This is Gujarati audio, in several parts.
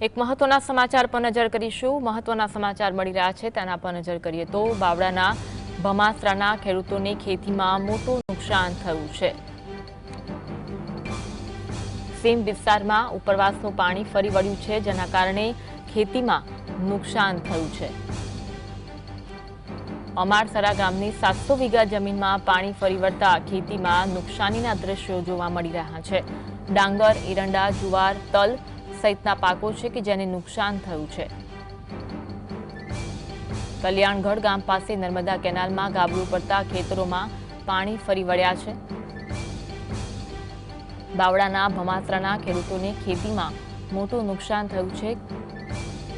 એક મહત્વના સમાચાર પર નજર કરીશું. મહત્વના સમાચાર મળી રહ્યા છે, તેના પર નજર કરીએ તો બાવળાના ભમાસરાના ખેડૂતોને ખેતીમાં મોટું નુકસાન થયું છે. સીમ વિસ્તારમાં ઉપરવાસનું પાણી ફરી વળ્યું છે, જેના કારણે ખેતીમાં નુકસાન થયું છે. અમારસરા ગામની સાતસો વીઘા જમીનમાં પાણી ફરી વળતા ખેતીમાં નુકસાનીના દ્રશ્યો જોવા મળી રહ્યા છે. ડાંગર, એરંડા, જુવાર, તલ સહિતના પાકો છે કે જેને નુકસાન થયું છે. કલ્યાણગઢ ગામ પાસે નર્મદા કેનાલમાં ગાબડું પડતા ખેતરોમાં પાણી ફરી વળ્યા છે. બાવળાના ભમાસરાના ખેડૂતોને ખેતીમાં મોટું નુકસાન થયું છે.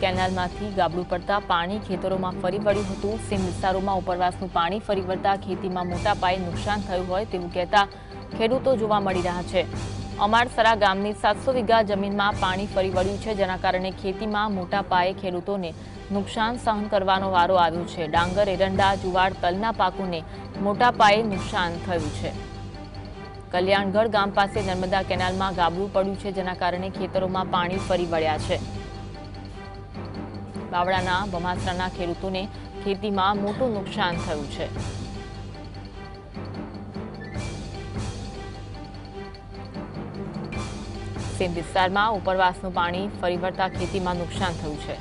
કેનાલમાંથી ગાબડું પડતા પાણી ખેતરોમાં ફરી વળ્યું હતું. સીમ વિસ્તારોમાં ઉપરવાસનું પાણી ફરી વળતા ખેતીમાં મોટા પાયે નુકસાન થયું હોય તેવું કહેતા ખેડૂતો જોવા મળી રહ્યા છે. અમારસરા ગામની સાતસો વીઘા જમીનમાં પાણી ફરી વળ્યું છે, જેના કારણે ખેતીમાં મોટા પાયે ખેડૂતોને નુકસાન સહન કરવાનો વારો આવ્યો છે. ડાંગર, એરંડા, જુવાર, તલના પાકોને મોટા પાયે નુકસાન થયું છે. કલ્યાણગઢ ગામ પાસે નર્મદા કેનાલમાં ગાબડું પડ્યું છે, જેના કારણે ખેતરોમાં પાણી ફરી વળ્યા છે. બાવળાના બમાસરાના ખેડૂતોને ખેતીમાં મોટું નુકસાન થયું છે. સીમ વિસ્તારમાં ઉપરવાસનું પાણી ફરી વળતા ખેતીમાં નુકસાન થયું છે.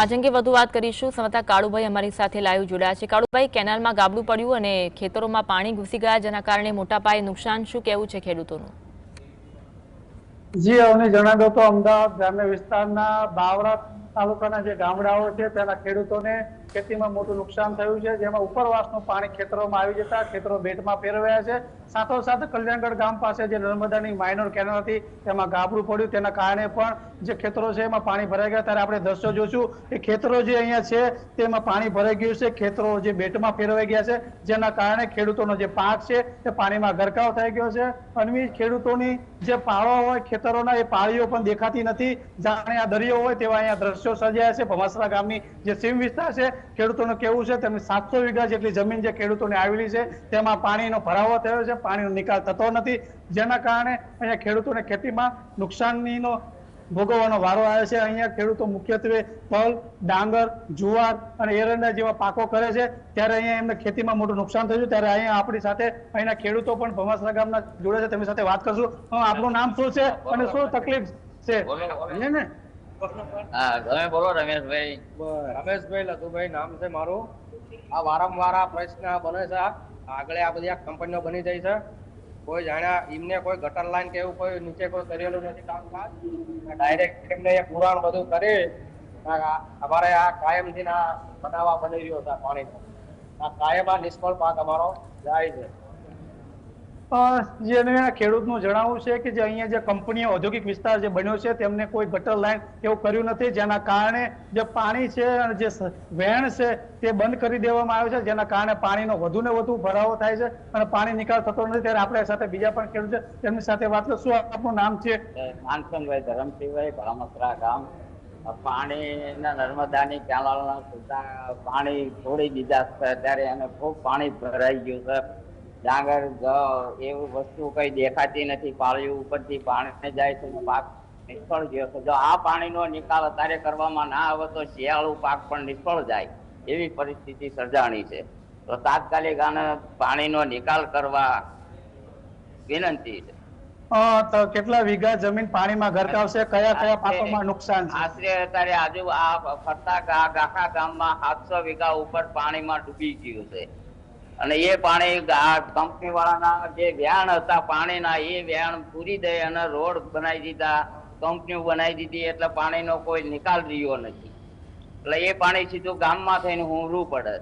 આજ અંગે વધુ વાત કરીશું. સમતા કાળુભાઈ અમારી સાથે લાઈવ જોડાયા છે. કાળુભાઈ, કેનાલમાં ગાબડું પડ્યું અને ખેતરોમાં પાણી ઘૂસી ગયા, જેના કારણે મોટા પાયે નુકસાન શું કેવું છે ખેડૂતોનું? જી, અમને જણાવ્યો તો અમદાવાદ ગ્રામ્ય વિસ્તારના બાવરા તાલુકાના જે ગામડાઓ છે, તેના ખેડૂતોને ખેતીમાં મોટું નુકસાન થયું છે, જેમાં ઉપરવાસનું પાણી ખેતરોમાં આવી જતા ખેતરો બેટમાં ફેરવાયા છે. સાથોસાથ કલ્યાણગઢ ગામ પાસે જે નર્મદાની માઇનોર કેનાલ હતી, તેમાં ગાબડું પડ્યું. તેના કારણે પણ જે ખેતરો છે, એમાં પાણી ભરાઈ ગયા. ત્યારે આપણે દ્રશ્યો જોશું કે ખેતરો જે અહીંયા છે, તેમાં પાણી ભરાઈ ગયું છે. ખેતરો જે બેટમાં ફેરવાઈ ગયા છે, જેના કારણે ખેડૂતોનો જે પાક છે, તે પાણીમાં ગરકાવ થઈ ગયો છે. અનવી, ખેડૂતોની જે પાળો હોય, ખેતરોના, એ પાળીઓ પણ દેખાતી નથી. જાણે આ દરિયો હોય તેવા અહીંયા દ્રશ્યો સર્જાયા છે. ભમાસરા ગામની જે સીમ વિસ્તાર છે ખેડૂતોનું કેવું છે? તેમની સાતસો વીઘા જેટલી જમીન જે ખેડૂતોને આવેલી છે તેમાં પાણીનો ભરાવો થયો છે. પાણીનો નિકાલ થતો નથી. જેના કારણે અહીંયા ખેડૂતોને ખેતીમાં નુકસાનીનો ભોગવવાનો વારો આવે છે. અહીંયા ખેડૂતો મુખ્યત્વે પલ ડાંગર જુવાર અને એરંડા જેવા પાકો કરે છે. ત્યારે અહીંયા એમને ખેતીમાં મોટું નુકસાન થયું ત્યારે અહીંયા આપણી સાથે અહીંના ખેડૂતો પણ ભમાસરા ગામના જોડે છે. તેમની સાથે વાત કરશું. આપણું નામ શું છે અને શું તકલીફ છે? છે ને? તમે બોલો, રમેશભાઈ. રમેશભાઈ, લતુભાઈ, નામ છે મારું. આ વારંવાર આ પ્રશ્ન બને છે આગળ આ બધી આ કંપનીઓ બની જાય છે. કોઈ જાણ્યા, એમને કોઈ ગટર લાઈન કે એવું કોઈ નીચે કોઈ કરેલું નથી કામકાજ. ડાયરેક્ટ એમને એ પુરાણ બધું કરી અમારે આ કાયમથી આ બનાવવા બની રહ્યો છે પાણીનો. આ કાયમ આ નિષ્ફળ પાક અમારો જાય છે. જેને ખેડૂતનું જણાવવું છે કે જે અહીંયા જે કંપનીઓ ઔદ્યોગિક વિસ્તાર જે બન્યો છે, તેમને કોઈ ગટર લાઈન એવું કર્યું નથી, જેના કારણે જે પાણી છે અને જે વહેણ છે તે બંધ કરી દેવામાં આવ્યો છે, જેના કારણે પાણીનો વધુ ને વધુ ભરાવો થાય છે અને પાણી નિકાલ થતો નથી. ત્યારે આપણે સાથે બીજા પણ ખેડૂત છે, તેમની સાથે વાત કરશું. આપનું નામ છે? માનસનભાઈ ધરમસિંહભાઈ, ભામસરા ગામ. પાણી નર્મદાની કેનાલના પાણી છોડી દીધા ત્યારે એને ખૂબ પાણી ભરાઈ ગયું છે. ડાંગર ઘઉં એવું વસ્તુ કઈ દેખાતી નથી પાળીઓ ઉપરથી પાણી જાય છે પાક નિષ્ફળ ગયો છે. જો આ પાણીનો નિકાલ અત્યારે કરવામાં ના આવે તો શિયાળુ પાક પણ નિષ્ફળ જાય એવી પરિસ્થિતિ સર્જાણી છે. તો તાત્કાલિક આને પાણીનો નિકાલ કરવા વિનંતી છે. તો કેટલા વીઘા જમીન પાણીમાં ગરકાવશે? કયા કયા પાકોમાં નુકસાન આશરે અત્યારે આજુ આ ફરતા ગાખા ગામમાં સાતસો વીઘા ઉપર પાણીમાં ડૂબી ગયું છે. અને એ પાણી કંપની વાળાના જે વ્યાણ હતા, પાણીના, એ વ્યાણ પૂરી દે અને રોડ બનાવી દીધા કંપનીઓ બનાવી દીધી, એટલે પાણીનો કોઈ નિકાલ રહ્યો નથી. એટલે એ પાણી સીધું ગામમાં થઈને હુંરું પડે.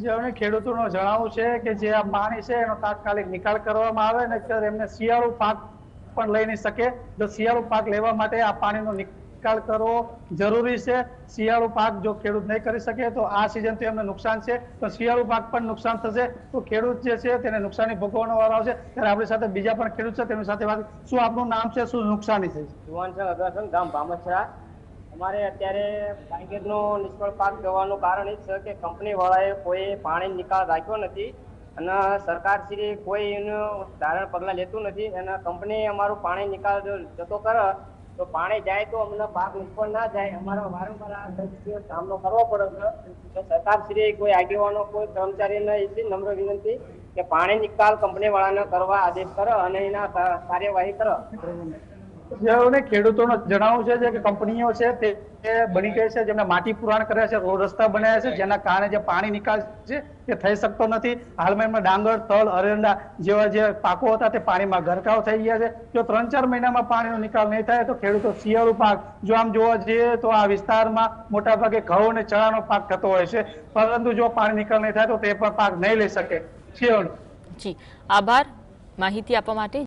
જે અમે ખેડૂતોનો જણાવવું છે કે જે આ પાણી છે, એનો તાત્કાલિક નિકાલ કરવામાં આવે ને એમને શિયાળુ પાક પણ લઈ નહીં શકે. જો શિયાળુ પાક લેવા માટે આ પાણીનો નિકાલ કરવો જરૂરી છે. શિયાળુ પાક જો ખેડૂત નહીં કરી શકે તો આ સિઝન એમને નુકસાન છે. તો શિયાળુ પાક પણ નુકસાન થશે. તો ખેડૂત જે છે તેને નુકસાની ભોગવવાનો વારો આવશે. ત્યારે આપણી સાથે બીજા પણ ખેડૂત છે, તેમની સાથે વાત શું આપનું નામ છે, શું નુકસાની થઈ ગામ ભામસરા અમારે અત્યારે ટાઈગરનો નિષ્ફળ પાક જવાનું કારણ એ છે કે કંપની વાળાએ કોઈ પાણી નિકાલ રાખ્યો નથી અને સરકાર શ્રી કોઈ એનું ધારણ પગલાં લેતું નથી. અને કંપની અમારું પાણી નિકાલ જતો કરે તો પાણી જાય તો અમને પાક નિષ્ફળ ના જાય. અમારો વારંવાર આ સામનો કરવો પડે છે. સરકારશ્રી કોઈ આગેવાનો, કોઈ કર્મચારીને એટલી નમ્ર વિનંતી કે પાણી નિકાલ કંપની વાળાને કરવા આદેશ કરો અને એના કાર્યવાહી કરે. જેઓને ખેડૂતોનું જણાવવું છે કે કંપનીઓ છે તે બની ગઈ છે, જેમને માટી પુરાણ કર્યા છે, રોડ રસ્તા બનાવ્યા છે, જેના કારણે જે પાણી નિકાલ છે તે થઈ શકતો નથી. હાલમાં એમાં ડાંગર, તલ, અરંડા જેવા જે પાકો હતા તે પાણીમાં ગરકાવ થઈ ગયા છે. જો ત્રણ ચાર મહિનામાં પાણીનો નિકાલ નહીં થાય તો ખેડૂતો શિયાળુ પાક, જો આમ જોવા જઈએ તો આ વિસ્તારમાં મોટાભાગે ઘઉં અને ચણાનો પાક થતો હોય છે. પરંતુ જો પાણી નિકાલ નહીં થાય તો તે પણ પાક નહીં લઈ શકે. શિયાળુ. જી. આભાર. માહિતી આપવા માટે